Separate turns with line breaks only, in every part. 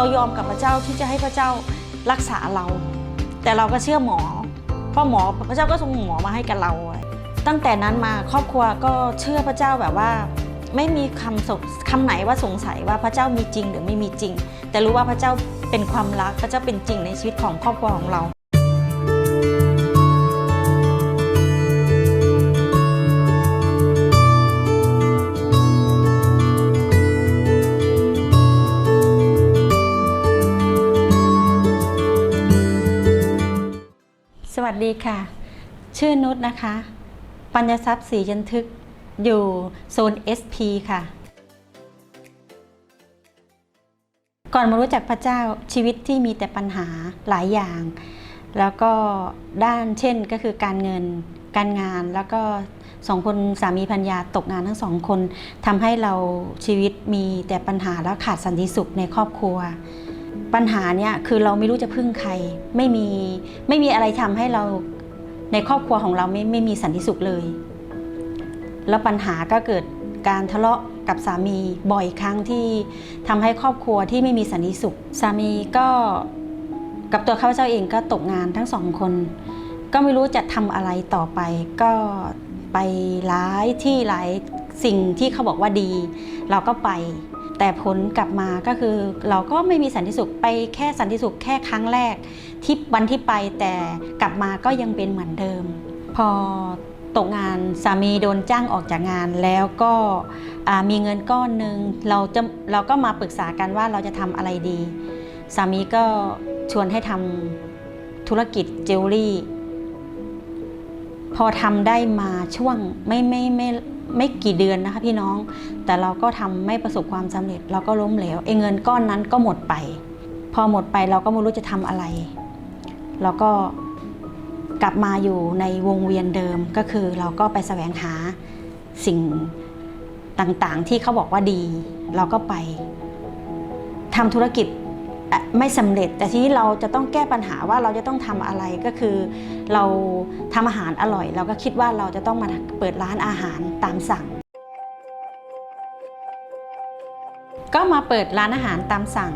เรายอมกับพระเจ้าที่จะให้พระเจ้ารักษาเรา แต่เราก็เชื่อหมอ เพราะหมอพระเจ้าก็ส่งหมอมาให้กับเรา ตั้งแต่นั้นมาครอบครัวก็เชื่อพระเจ้าแบบว่า ไม่มีคำสงคำไหนว่าสงสัยว่าพระเจ้ามีจริงหรือไม่มีจริง แต่รู้ว่าพระเจ้าเป็นความรักพระเจ้าเป็นจริงในชีวิตของครอบครัวของเรา ดีค่ะ ชื่อนุชนะคะ ปัญญทรัพย์สีจันทึกอยู่โซน SP ค่ะ ก่อนมารู้จักพระเจ้าชีวิตที่มีแต่ปัญหาหลายอย่าง แล้วก็ด้านเช่นก็คือการเงินการงานแล้วก็สองคนสามีพัญญาตกงานทั้งสองคนทำให้เราชีวิตมีแต่ปัญหาและขาดสันติสุขในครอบครัว ปัญหาเนี่ยคือเราไม่รู้จะพึ่งใคร ไม่มีไม่มีอะไรทำให้เราในครอบครัวของเราไม่ไม่มีสันติสุขเลย แล้วปัญหาก็เกิดการทะเลาะกับสามีบ่อยครั้งที่ทำให้ครอบครัวที่ไม่มีสันติสุข สามีก็กับตัวข้าพเจ้าเองก็ตกงานทั้งสองคน ก็ไม่รู้จะทำอะไรต่อไป ก็ไปหลายที่หลายสิ่งที่เขาบอกว่าดี เราก็ไป แต่ผลกลับมาก็คือเราก็ไม่มีสันติสุขไปแค่สันติสุขแค่ครั้งแรกที่วันที่ไปแต่กลับมาก็ยังเป็นเหมือนเดิม พอตกงานสามีโดนจ้างออกจากงานแล้วก็มีเงินก้อนหนึ่งเราจะเราก็มาปรึกษากันว่าเราจะทำอะไรดี สามีก็ชวนให้ทำธุรกิจเจวเวลรี่ พอทำได้มาช่วงไม่ไม่ไม่ ไม่กี่เดือนนะคะพี่น้อง แต่เราก็ทำไม่ประสบความสำเร็จ เราก็ล้มเหลวไอ้เงินก้อนนั้นก็หมดไป พอหมดไปเราก็ไม่รู้จะทำอะไร เราก็กลับมาอยู่ในวงเวียนเดิมก็คือเราก็ไปแสวงหาสิ่งต่างๆ ที่เขาบอกว่าดี เราก็ไปทำธุรกิจ ไม่สำเร็จ แต่ทีนี้เราจะต้องแก้ปัญหาว่าเราจะต้องทำอะไรก็คือ เราทำอาหารอร่อย เราก็คิดว่าเราจะต้องมาเปิดร้านอาหารตามสั่ง ก็มาเปิดร้านอาหารตามสั่ง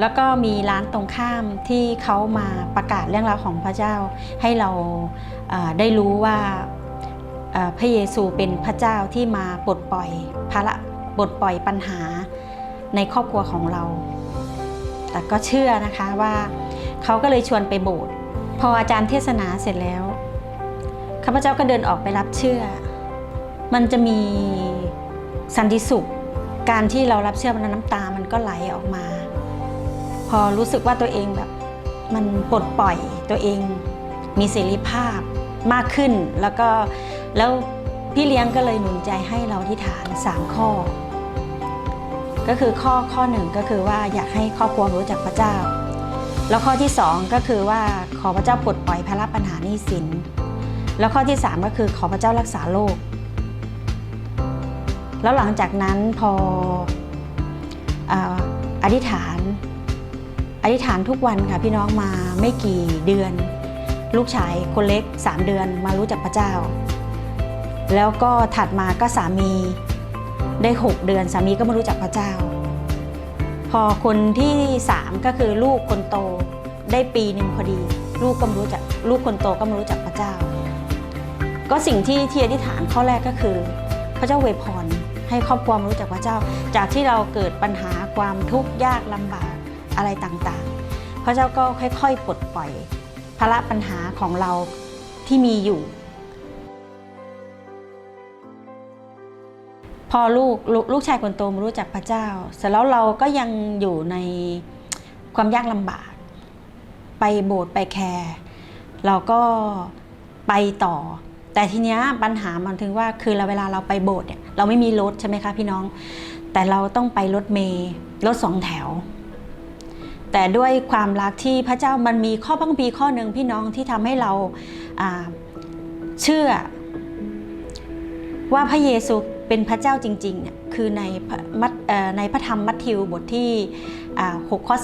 แล้วก็มีร้านตรงข้ามที่เขามาประกาศเรื่องราวของพระเจ้า ให้เราได้รู้ว่าพระเยซูเป็นพระเจ้าที่มาปลดปล่อยภาระปลดปล่อยปัญหาในครอบครัวของเรา แต่ก็เชื่อนะคะว่าเขาก็เลยชวนไปโบสถ์พออาจารย์เทศนาเสร็จแล้วข้าพเจ้าก็เดินออกไปรับเชื่อ มันจะมีสันติสุข การที่เรารับเชื่อมันน้ำตามันก็ไหลออกมา พอรู้สึกว่าตัวเองแบบมันปลดปล่อยตัวเอง มีเสรีภาพมากขึ้นแล้วก็แล้วพี่เลี้ยงก็เลยหนุนใจให้เราที่ฐาน 3 ข้อ ก็คือข้อข้อหนึ่งก็คือว่าอยากให้ครอบครัวรู้จักพระเจ้า แล้วข้อที่2ก็คือว่าขอพระเจ้าปลดปล่อยภาระปัญหาหนี้สิน แล้วข้อที่3ก็คือขอพระเจ้ารักษาโรคแล้วหลังจากนั้นพอออธิษฐานอธิษฐานทุกวันค่ะพี่น้องมาไม่กี่เดือน ลูกชายคนเล็ก 3 เดือนมารู้จักพระเจ้า แล้วก็ถัดมาก็สามี ได้ 6 เดือนสามีก็มารู้จักพระเจ้า พอคนที่ 3 ก็คือลูกคนโตได้ปีหนึ่งพอดี ลูกก็มารู้จักลูกคนโตก็มารู้จักพระเจ้า ก็สิ่งที่ที่อธิษฐานข้อแรกก็คือ พระเจ้าเวยพรให้ครอบครัวมารู้จักพระเจ้า จากที่เราเกิดปัญหาความทุกข์ยากลำบากอะไรต่างๆ พระเจ้าก็ค่อยๆปลดปล่อยภาระปัญหาของเราที่มีอยู่ พอลูกลลูกชายคนโตมารู้จักพระเจ้า เสร็จแล้วเราก็ยังอยู่ในความยากลำบาก ไปโบสถ์ไปแคร์เราก็ไปต่อ แต่ทีเนี้ยปัญหามันถึงว่าคือเราเวลาเราไปโบสถ์เนี่ยเราไม่มีรถใช่ไหมคะพี่น้อง แต่เราต้องไปรถเมล์รถสองแถว แต่ด้วยความรักที่พระเจ้ามันมีข้อพังพีข้อหนึ่งพี่น้องที่ทำให้เราเชื่อว่าพระเยซู เป็นพระเจ้าจริงๆเนี่ยคือในพระมัทในพระธรรมมัทธิวบทที่6ข้อ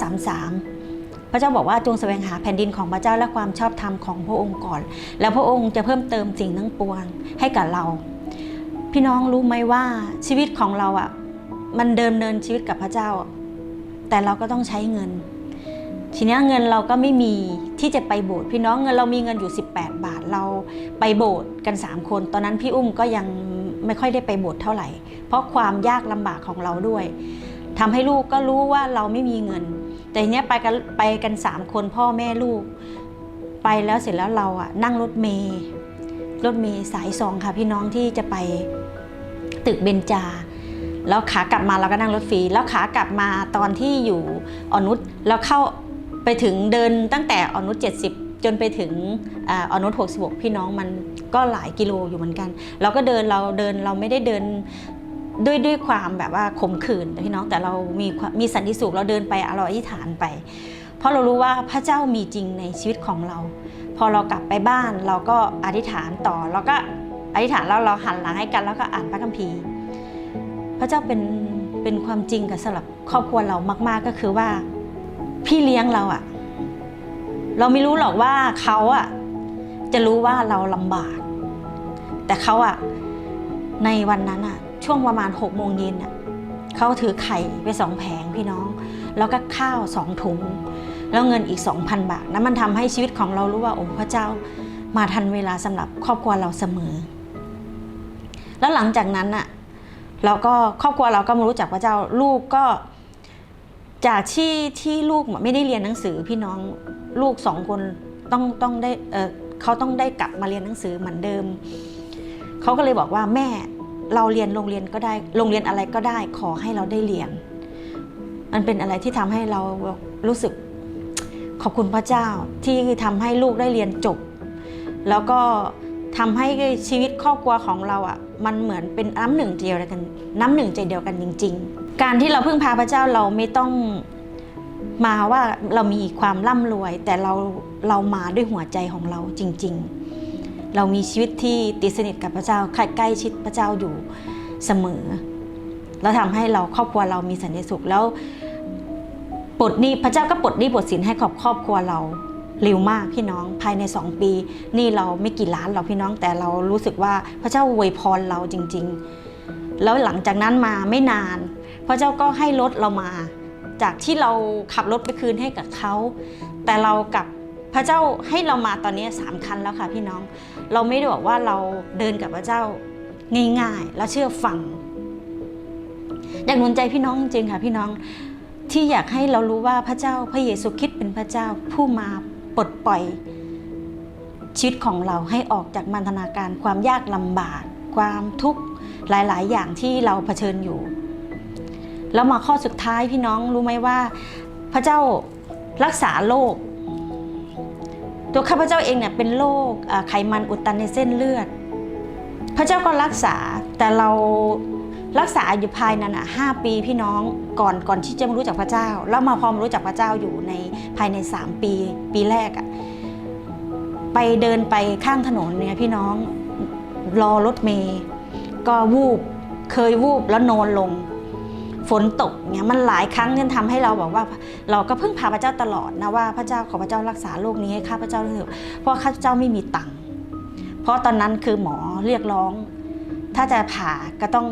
33 พระเจ้าบอกว่าจงแสวงหาแผ่นดินของพระเจ้าและความชอบธรรมของพระองค์ก่อน แล้วพระองค์จะเพิ่มเติมสิ่งทั้งปวงให้กับเรา พี่น้องรู้ไหมว่าชีวิตของเราอะมันเดิมเนินชีวิตกับพระเจ้า แต่เราก็ต้องใช้เงิน ทีนี้เงินเราก็ไม่มีที่จะไปโบสถ์พี่น้องเงินเรามีเงินอยู่ 18 บาทเราไปโบสถ์กัน 3 คน ตอนนั้นพี่อุ้มก็ยัง ไม่ค่อยได้ไปบสถ์เท่าไหร่ เพราะความยากลำบากของเราด้วยทำให้ลูกก็รู้ว่าเราไม่มีเงิน แต่ทีเนี้ยไปกันไปกัน3คนพ่อแม่ลูก ไปแล้วเสร็จแล้วเราอะนั่งรถเมย์รถเมย์สายสองค่ะพี่น้องที่จะไปตึกเบญจา แล้วขากลับมาเราก็นั่งรถฟรี แล้วขากลับมาตอนที่อยู่ออนุชแล้วเข้าไปถึงเดินตั้งแต่ออนุช70จ จนไปถึงอาออนุช66 พี่น้องมันก็หลายกิโลอยู่เหมือนกัน เราก็เดินเราเดินเราไม่ได้เดินด้วยด้วยความแบบว่าขมขื่นพี่น้องแต่เรามีมีสันติสุขเราเดินไปเราอธิษฐานไป เพราะเรารู้ว่าพระเจ้ามีจริงในชีวิตของเรา พอเรากลับไปบ้านเราก็อธิษฐานต่อเราก็อธิษฐานแล้วเราหันหลังให้กันแล้วก็อ่านพระคัมภีร์ พระเจ้าเป็นเป็นความจริงกับสำหรับครอบครัวเรามาก ๆก็คือว่า พี่เลี้ยงเราอะ เราไม่รู้หรอกว่าเขาอะจะรู้ว่าเราลำบาก แต่เขาอะในวันนั้นอะช่วงประมาณหกโมงเย็นอะเขาถือไข่ไปสองแผงพี่น้อง แล้วก็ข้าวสองถุง แล้วเงินอีก2,000บาทนั้นมันทำให้ชีวิตของเรารู้ว่าโอ้พระเจ้ามาทันเวลาสำหรับครอบครัวเราเสมอ แล้วหลังจากนั้นอะเราก็ครอบครัวเราก็มารู้จักพระเจ้าลูกก็จากที่ที่ลูกไม่ได้เรียนหนังสือพี่น้อง ลูกสองคนต้องต้องได้เเขาต้องได้กลับมาเรียนหนังสือเหมือนเดิม เขาก็เลยบอกว่าแม่เราเรียนโรงเรียนก็ได้โรงเรียนอะไรก็ได้ ขอให้เราได้เรียน มันเป็นอะไรที่ทำให้เรารู้สึกขอบคุณพระเจ้าที่ทำให้ลูกได้เรียนจบ แล้วก็ทำให้ชีวิตครอบครัวของเราอะมันเหมือนเป็นน้ำหนึ่งใจเดียวกัน น้ำหนึ่งใจเดียวกันจริง ๆ การที่เราพึ่งพาพระเจ้าเราไม่ต้อง มาว่าเรามีความร่ำรวย แต่เราเรามาด้วยหัวใจของเราจริง ๆ เรามีชีวิตที่ติดสนิทกับพระเจ้าใกล้ชิดพระเจ้าอยู่เสมอ แล้วทำให้เราครอบครัวเรามีสันติสุขแล้วปลดหนี้พระเจ้าก็ปลดหนี้ปลดสินให้กับครอบครัวเราเร็วมากพี่น้องภายใน 2 ปี นี่เราไม่กี่ล้านเราพี่น้องแต่เรารู้สึกว่าพระเจ้าอวยพรเราจริง ๆ แล้วหลังจากนั้นมาไม่นาน พระเจ้าก็ให้รถเรามา จากที่เราขับรถไปคืนให้กับเขา แต่เรากับพระเจ้าให้เรามาตอนนี้สามคันแล้วค่ะพี่น้อง เราไม่ได้บอกว่าเราเดินกับพระเจ้าง่ายๆ แล้วเชื่อฟังอยากหนุนใจพี่น้องจริงค่ะพี่น้องที่อยากให้เรารู้ว่าพระเจ้าพระเยซูคริสต์เป็นพระเจ้าผู้มาปลดปล่อยชีวิตของเราให้ออกจากมันธนาการความยากลำบาก ความทุกข์หลาย ๆ อย่างที่เราเผชิญอยู่ แล้วมาข้อสุดท้ายพี่น้องรู้ไหมว่า พระเจ้ารักษาโรคตัวข้าพเจ้าเองเนี่ยเป็นโรคไขมันอุดตันในเส้นเลือด พระเจ้าก็รักษาแต่เรารักษาอยู่ภายนั้นอะห้าปีพี่น้องก่อนก่อนที่จะรู้จักพระเจ้า แล้วมาพอมารู้จักพระเจ้าอยู่ในภายใน3ปี ปีแรกอะไปเดินไปข้างถนนเนี่ยพี่น้องรอรถเมย์ก็วูบเคยวูบแล้วนอนลง ฝนตกเนี่ยมันหลายครั้งจนทำให้เราบอกว่า เราก็พึ่งพาพระเจ้าตลอดนะว่าพระเจ้าขอพระเจ้ารักษาโรคนี้ให้ข้าพระเจ้าเถอะเพราะข้าพเจ้าไม่มีตังค์เพราะตอนนั้นคือหมอเรียกร้อง ถ้าจะผ่าก็ต้อง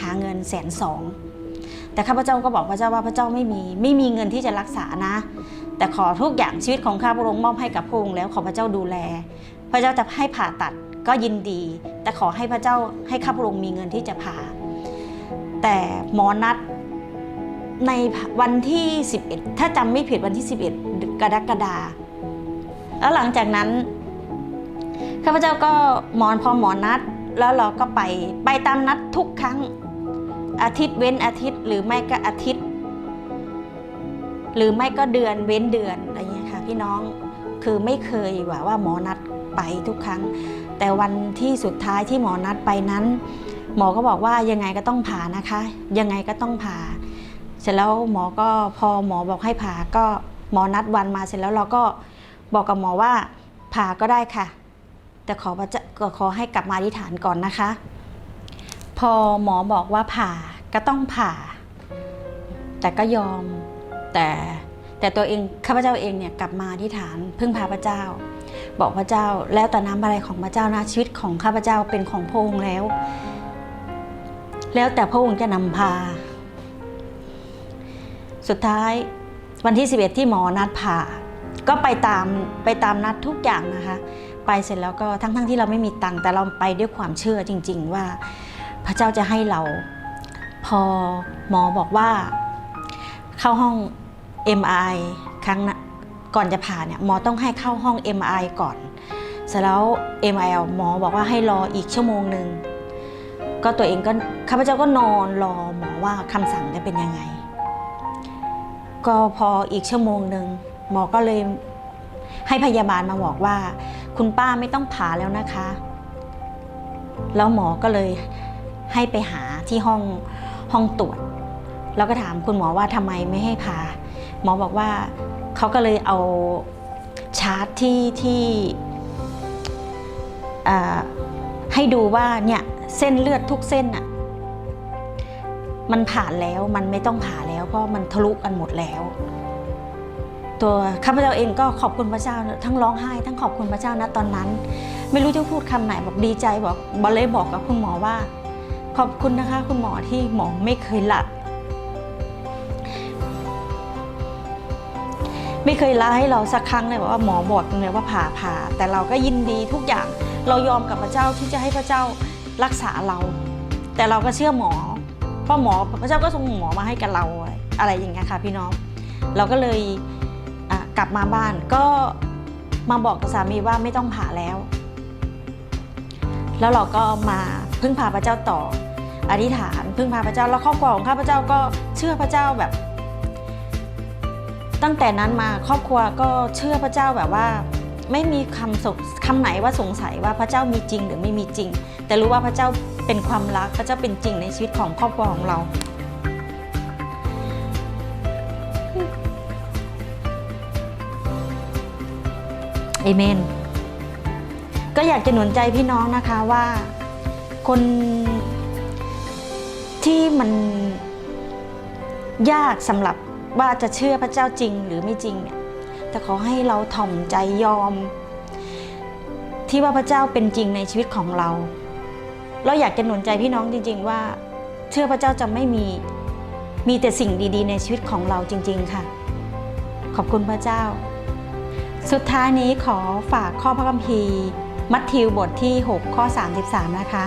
หาเงินแสนสองแต่ข้าพเจ้าก็บอกพระเจ้าว่าพระเจ้าไม่มีไม่มีเงินที่จะรักษานะ แต่ขอทุกอย่างชีวิตของข้าพระองค์มอบให้กับพระองค์แล้วขอพระเจ้าดูแล พระเจ้าจะให้ผ่าตัดก็ยินดี แต่ขอให้พระเจ้าให้ข้าพระองค์มีเงินที่จะผ่า แต่หมอนัดในวันที่ 11 ถ้าจำไม่ผิดวันที่ 11 กรกฎาแล้วหลังจากนั้นข้าพเจ้าก็หมอนพอหมอนัด แล้วเราก็ไปไปตามนัดทุกครั้งอาทิตย์เว้นอาทิตย์ หรือไม่ก็อาทิตย์ หรือไม่ก็เดือนเว้นเดือนอะไรอย่างเงี้ยค่ะพี่น้องคือไม่เคยว่าว่าหมอนัดไปทุกครั้ง แต่วันที่สุดท้ายที่หมอนัดไปนั้น หมอก็บอกว่ายังไงก็ต้องผ่านะคะ ยังไงก็ต้องผ่า เสร็จแล้วหมอก็พอหมอบอกให้ผ่าก็หมอนัดวันมาเสร็จแล้วเราก็บอกกับหมอว่าผ่าก็ได้ค่ะ แต่ขอพระเจ้าก็ขอให้กลับมาอธิษฐานก่อนนะคะ พอหมอบอกว่าผ่าก็ต้องผ่า แต่ก็ยอมแต่แต่ตัวเองข้าพเจ้าเองเนี่ยกลับมาอธิษฐานพึ่งพาพระเจ้า บอกพระเจ้าแล้วแต่น้ำอะไรของพระเจ้านะชีวิตของข้าพเจ้าเป็นของพระองค์แล้ว แล้วแต่พระองค์จะนำพา สุดท้ายวันที่ 11 ที่หมอนัดผ่า ก็ไปตามไปตามนัดทุกอย่างนะคะ ไปเสร็จแล้วก็ทั้งๆที่เราไม่มีตังค์แต่เราไปด้วยความเชื่อจริง ๆ ว่า พระเจ้าจะให้เรา พอหมอบอกว่า เข้าห้อง MRI ครั้งนะก่อนจะผ่าเนี่ยหมอต้องให้เข้าห้อง MRI ก่อน เสร็จแล้ว MRI หมอบอกว่าให้รออีกชั่วโมงหนึ่ง ก็ตัวเองก็ข้าพเจ้าก็นอนรอหมอว่าคำสั่งจะเป็นยังไง ก็พออีกชั่วโมงหนึ่งหมอก็เลยให้พยาบาลมาบอกว่า คุณป้าไม่ต้องผ่าแล้วนะคะ แล้วหมอก็เลยให้ไปหาที่ห้องห้องตรวจ แล้วก็ถามคุณหมอว่าทำไมไม่ให้ผ่าหมอบอกว่าเขาก็เลยเอาชาร์ตที่ที่ให้ดูว่าเนี่ย เส้นเลือดทุกเส้นอะมันผ่านแล้วมันไม่ต้องผ่าแล้ว เพราะมันทะลุกันหมดแล้ว ตัวข้าพเจ้าเองก็ขอบคุณพระเจ้า ทั้งร้องไห้ ทั้งขอบคุณพระเจ้านะตอนนั้น ไม่รู้จะพูดคำไหนบอกดีใจบอกบอลเลยบอกกับคุณหมอว่า ขอบคุณนะคะ คุณหมอที่หมอไม่เคยละไม่เคยละให้เราสักครั้งเลยบอกว่าหมอบอกเลยว่าผ่าผ่าแต่เราก็ยินดีทุกอย่างเรายอมกับพระเจ้าที่จะให้พระเจ้า รักษาเรา แต่เราก็เชื่อหมอ เพราะหมอพระเจ้าก็ส่งหมอมาให้กับเราอะไรอย่างเงี้ยค่ะพี่น้อง เราก็เลยกลับมาบ้านก็มาบอกกับสามีว่าไม่ต้องผ่าแล้ว แล้วเราก็มาพึ่งพาพระเจ้าต่ออธิษฐานพึ่งพาพระเจ้าแล้วครอบครัวของข้าพเจ้าก็เชื่อพระเจ้าแบบ ตั้งแต่นั้นมาครอบครัวก็เชื่อพระเจ้าแบบว่า ไม่มีคำสคำไหนว่าสงสัยว่าพระเจ้ามีจริงหรือไม่มีจริง แต่รู้ว่าพระเจ้าเป็นความรักพระเจ้าเป็นจริงในชีวิตของครอบครัวของเรา เอเมน ก็อยากจะหนุนใจพี่น้องนะคะว่าคนที่มันยากสำหรับว่าจะเชื่อพระเจ้าจริงหรือไม่จริงเนี่ย แต่ขอให้เราถ่อมใจยอม ที่ว่าพระเจ้าเป็นจริงในชีวิตของเรา เราอยากจะหนุนใจพี่น้องจริง ๆ ว่า เชื่อพระเจ้าจะไม่มีมีแต่สิ่งดี ๆ ในชีวิตของเราจริง ๆ ค่ะ ขอบคุณพระเจ้า สุดท้ายนี้ขอฝากข้อพระคัมภีร์ มัทธิวบทที่ 6 ข้อ 33 นะคะ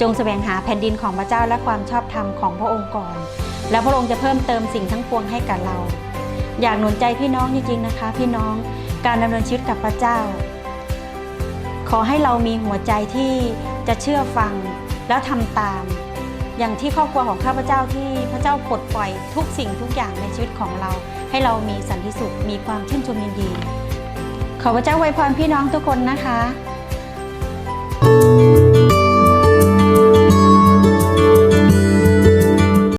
จงแสวงหาแผ่นดินของพระเจ้าและความชอบธรรมของพระองค์ก่อน แล้วพระองค์จะเพิ่มเติมสิ่งทั้งปวงให้กับเรา อยากหนุนใจพี่น้องจริงๆนะคะ พี่น้องการดำเนินชีวิตกับพระเจ้า ขอให้เรามีหัวใจที่จะเชื่อฟังแล้วทำตาม อย่างที่ครอบครัวของข้าพเจ้าที่พระเจ้าปลดปล่อยทุกสิ่งทุกอย่างในชีวิตของเรา ให้เรามีสันติสุขมีความชื่นชมยินดี ขอพระเจ้าอวยพรพี่น้องทุกคนนะคะ